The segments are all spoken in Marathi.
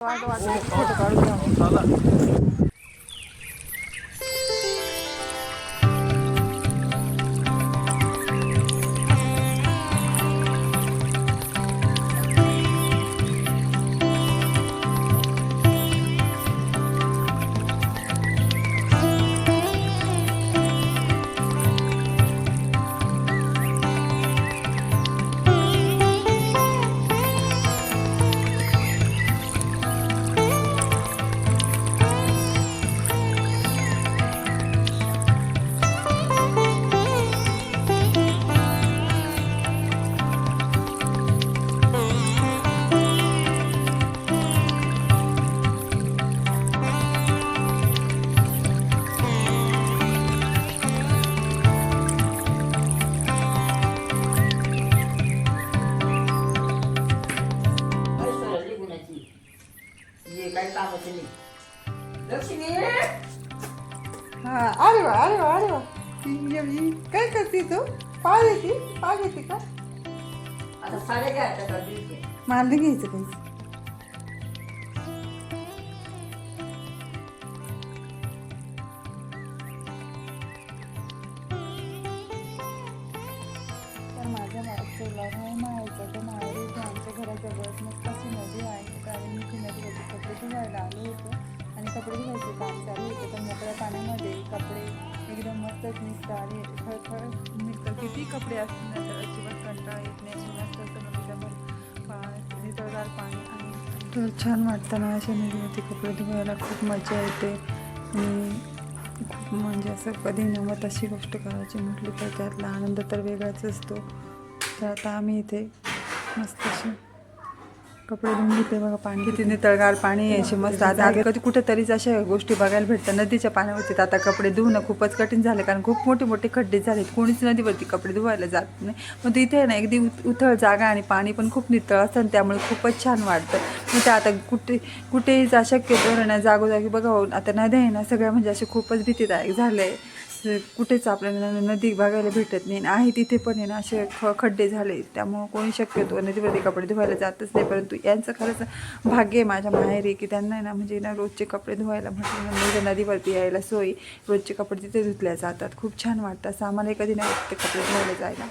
What? हा अरे वा अरे वा अरे वा ही काय करते तू? पाव येते पाव येते का? आता साड्या घ्या त्याचा दिवशी मला नाही घ्यायचं काही. माझ्या मागचं मस्तच निघतात आणि खळखळ निघतात. किती कपडे असतील ना तर अजिबात कंटाळा येत नाही. आणि मस्त असं म्हणजे नदीच्या निसळदार पाणी आणि तर छान वाटतं ना अशा नदीवरती कपडे धुवायला. खूप मजा येते. आणि खूप म्हणजे असं कधी नमत अशी गोष्ट करायची म्हटली तर त्यातला आनंद तर वेगळाच असतो. तर आता आम्ही इथे मस्त अशी कपडे धुवून घेते बघा पाणी किती नितळगार पाणी यायचे मस्त. आता आगे कधी कुठेतरीच अशा गोष्टी बघायला भेटतात. नदीच्या पाण्यावरती तर आता कपडे धुवणं खूपच कठीण झालं कारण खूप मोठे मोठे खड्डे झालेत. कोणीच नदीवरती कपडे धुवायला जात नाही. पण तिथे आहे ना अगदी उथळ जागा आणि पाणी पण खूप नितळ असतं आणि त्यामुळे खूपच छान वाटतं. मग ते आता कुठे कुठेही जा शक्यतो ना जागोजागी बघा आता नद्या आहे ना सगळ्या म्हणजे असे खूपच भीतीदायक झालं आहे कुठेच आपल्याला नदी बघायला भेटत नाही. आणि आहे तिथे पण आहे ना असे ख खड्डे झाले. त्यामुळं कोणी शक्यतो नदीवरती कपडे धुवायला जातच नाही. परंतु यांचं खरंच भाग्य आहे माझ्या माहेरी की त्यांना आहे ना म्हणजे ना रोजचे कपडे धुवायला म्हटलं ना म्हणजे नदीवरती यायला सोयी. रोजचे कपडे तिथे धुतल्या जातात. खूप छान वाटतं. असं आम्हाला कधी नाही ते कपडे धुवायला जायला.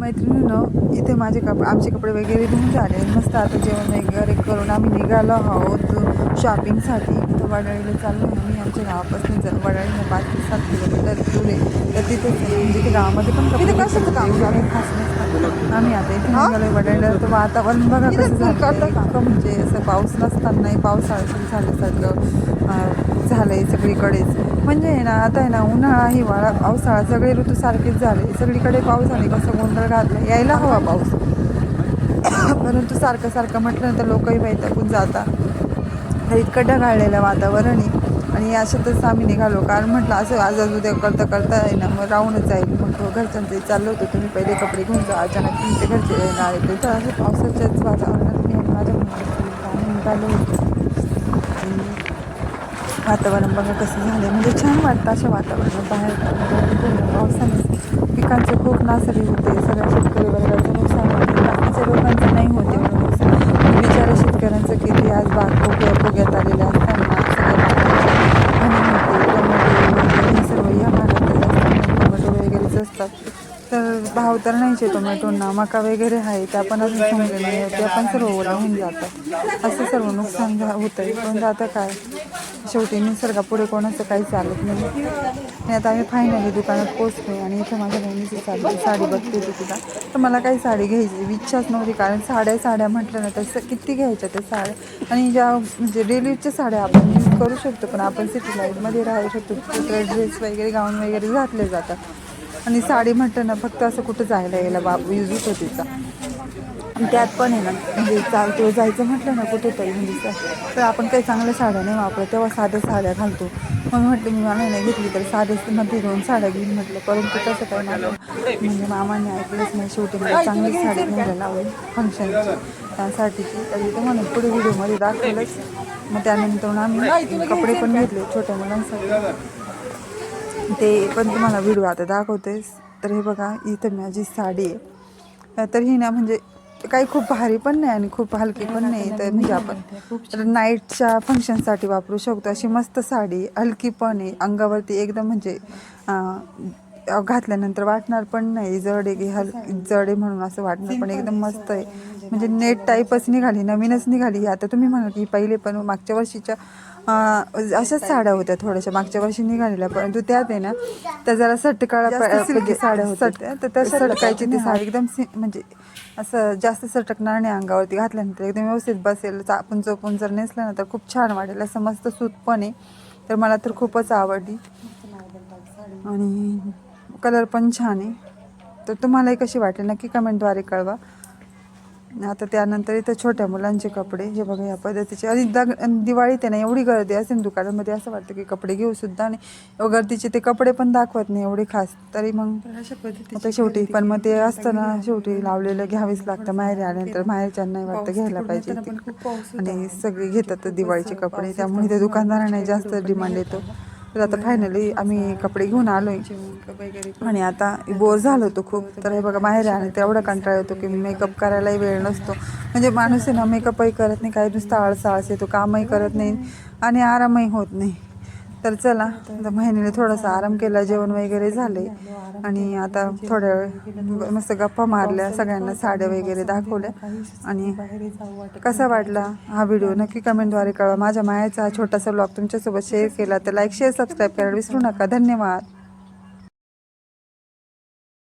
मैत्रिणीनं इथे माझे कप आमचे कपडे वगैरे धुवून झाले. मस्त आता जेवण वगैरे करून आम्ही निघालो आहोत. शॉपिंगसाठी इथं वडाळीला चाललो ना मी आमच्या गावापासून जर वडाळीला पाच ते सात किलोमीटर दूर आहे. तर तिथे म्हणजे गावामध्ये पण तिथे कशाचं काम? झालं खास नसतं आम्ही आता इथे निघालो वडाळीला तर वातावरण बघा कसं झालं इतकं म्हणजे असं पाऊस नसतानाही पावसाळा सुरू झाल्यासारखं अं, झालंय सगळीकडेच. म्हणजे आहे ना आता आहे ना उन्हाळा हिवाळा पावसाळा सगळे ऋतू सारखेच झाले. सगळीकडे पावसाने कसं गोंधळ घातला यायला हवा पाऊस. परंतु सारखं सारखं म्हटलं तर लोकही वैतागून जाता तर इतकं ढगाळलेलं वातावरण आहे. आणि अशातच आम्ही निघालो. कारण म्हटलं असं आज आज उद्या करता करता आहे ना मग राहूनच जाईल मग घरच्यांचे घरच्यांचं चाललं होतं. तुम्ही पहिले कपडे घेऊन जा. अचानक तुमचे घरचे येणार येते तर असं पावसाच्याच वातावरणात मी माझ्या निघालो होतो. वातावरण बघा कसं झालं म्हणजे छान वाटतं अशा वातावरणात बाहेर पूर्ण पावसाने पिकांचे खूप नासरी होते. सगळ्या शेतकरी वर्गाचं नुकसान होते बाकीच्या लोकांचं नाही होते एवढं नुकसान पण बिचाऱ्या शेतकऱ्यांचं किती आज बाग पोग्या पोग्यात आलेले असताना सगळ्या भाज्या, हानी होते टोमॅटो वगैरे हे सर्व या भागात असतात टोमॅटो वगैरेच असतात तर भाव तर नाहीचे टोमॅटोंना. मका वगैरे आहे त्या पण अजून समजले नाही. त्या पण सर्व ओला होऊन जातात. असं सर्व नुकसान झा होतं आहे पण आता काय? शेवटी निसर्गापुढे कोणाचं काही चालत नाही. आणि आता आम्ही फायनली दुकानात पोचलो आणि इथं माझ्या बहिणीची साडी साडी बघते होती तिला. तर मला काही साडी घ्यायची इच्छाच नव्हती. कारण साड्या साड्या म्हटलं ना तसं किती घ्यायच्या त्या साड्या? आणि ज्या म्हणजे डेलीच्या साड्या आपण यूज करू शकतो पण आपण सिटी लाईफमध्ये राहू शकतो. ड्रेस वगैरे गाऊन वगैरे घातले जातात. आणि साडी म्हटलं ना फक्त असं कुठं जायला यायला बाबू यूज होतो तिचा आणि त्यात पण आहे ना म्हणजे चालतो जायचं म्हटलं ना कुठेतरी म्हणजे तर आपण काही चांगल्या साड्या नाही वापरत तेव्हा साध्या साड्या घालतो. म्हणून म्हटलं मी मला नाही घेतली तर साधे मध्ये दोन साड्या घेऊन म्हटलं. परंतु तसं काही मला म्हणजे मामाने ऐकलंच नाही शेवटी मला चांगली साडी घ्यायला लावली फंक्शनची त्यासाठीची तर इथं म्हणून पुढे व्हिडिओमध्ये दाखवलंच. मग त्यानंतर आम्ही कपडे पण घेतले छोट्या मुलांसाठी. ते पण तुम्हाला व्हिडिओ आता दाखवतेस. तर हे बघा इथं माझी साडी आहे. तर ही ना म्हणजे काही खूप भारी पण नाही आणि खूप हलकी पण नाही. तर म्हणजे आपण नाईटच्या फंक्शनसाठी वापरू शकतो. अशी मस्त साडी हलकी पण आहे. अंगावरती एकदम म्हणजे घातल्यानंतर वाटणार पण नाही. जड आहे की हल जड आहे म्हणून असं वाटणार पण एकदम मस्त आहे. म्हणजे नेट टाईपच निघाली नवीनच निघाली. आता तुम्ही म्हणाल की पहिले पण मागच्या वर्षीच्या अशाच साड्या होत्या थोड्याशा. मागच्या वर्षी निघालेल्या परंतु त्यात आहे ना त्या जरा सटकाळा म्हणजे साड्या होत्या तर त्या सटकायची ती साडी एकदम सि- म्हणजे असं जास्त सटकणार नाही अंगावरती. घातल्यानंतर एकदम व्यवस्थित बसेल. चा- आपण जपून जर नेसलं ना तर खूप छान वाटेल. असं मस्त सूत पण आहे. तर मला तर खूपच आवडली. आणि कलर पण छान आहे. तर तुम्हालाही कशी वाटेल नक्की कमेंटद्वारे कळवा. आता त्यानंतर इथं छोट्या मुलांचे कपडे हे बघा या पद्धतीचे. आणि दग दिवाळीत आहे ना एवढी गर्दी असेल दुकानामध्ये असं वाटतं की कपडे घेऊ सुद्धा आणि गर्दीचे ते कपडे पण दाखवत नाही एवढे खास. तरी मग आता शेवटी पण मग ते असतं ना शेवटी लावलेलं घ्यावेच लागतं. माहेरी आल्यानंतर माहेरच्यांनाही वाटतं घ्यायला पाहिजे. आणि सगळे घेतात दिवाळीचे कपडे. त्यामुळे ते दुकानदारांना जास्त डिमांड येतो. तर आता फायनली आम्ही कपडे घेऊन आलोय. आणि आता बोर झालो होतो खूप. तर हे बघा बाहेर आणि तेवढा कंटाळा येतो की मेकअप करायलाही वेळ नसतो. म्हणजे माणूस आहे ना मेकअपही करत नाही काही नुसतं आळस आळस येतो कामही करत नाही आणि आरामही होत नाही. तर चला आता महिन्याने थोडासा आराम केला जेवण वगैरे झाले. आणि आता थोड्या वेळ मस्त गप्पा मारल्या सगळ्यांना साड्या वगैरे दाखवल्या. आणि कसा वाटला हा व्हिडिओ? नक्की कमेंटद्वारे कळवा. माझ्या मायाचा हा छोटासा ब्लॉग तुमच्यासोबत शेअर केला तर लाईक शेअर सबस्क्राईब करायला विसरू नका. धन्यवाद.